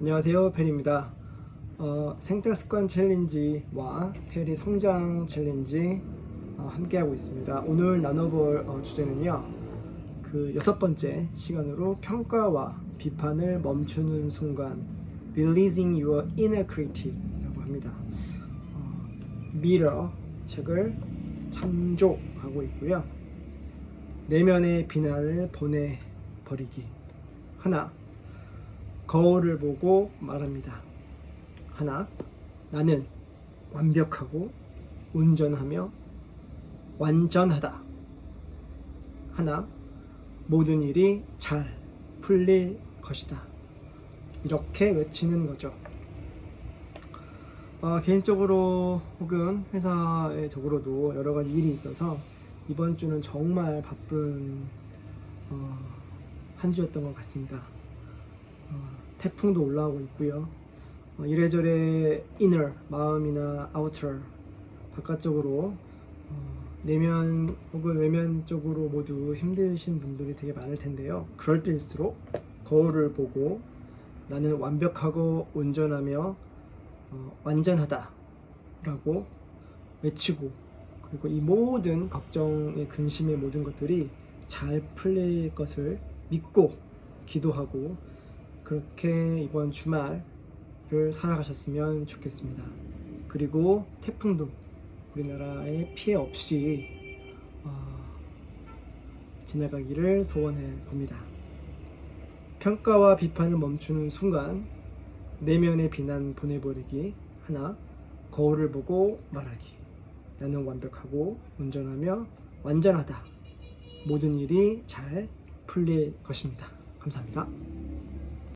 안녕하세요, 페리입니다. 어, 생태 습관 챌린지와 페리 성장 챌린지 어, 함께하고 있습니다. 오늘 나눠볼 어, 주제는요, 그 여섯 번째 시간으로 평가와 비판을 멈추는 순간, releasing your inner critic이라고 합니다. 어, 미러 책을 참조하고 있고요. 내면의 비난을 보내버리기. 하나, 거울을 보고 말합니다. 하나, 나는 완벽하고 운전하며 완전하다. 하나, 모든 일이 잘 풀릴 것이다. 이렇게 외치는 거죠. 어, 개인적으로 혹은 회사적으로도 여러 가지 일이 있어서 이번 주는 정말 바쁜 어, 한 주였던 것 같습니다. 어, 태풍도 올라오고 있고요. 어, 이래저래 inner 마음이나 outer 바깥쪽으로 어, 내면 혹은 외면 쪽으로 모두 힘드신 분들이 되게 많을 텐데요. 그럴 때일수록 거울을 보고 나는 완벽하고 온전하며 어, 완전하다라고 외치고 그리고 이 모든 걱정의 근심의 모든 것들이 잘 풀릴 것을 믿고 기도하고 그렇게 이번 주말을 살아가셨으면 좋겠습니다. 그리고 태풍도 우리나라에 피해 없이 어, 지나가기를 소원해 봅니다. 평가와 비판을 멈추는 순간 내면의 비난 보내버리기 하나 거울을 보고 말하기 나는 완벽하고 운전하며 완전하다 모든 일이 잘 풀릴 것입니다. 감사합니다.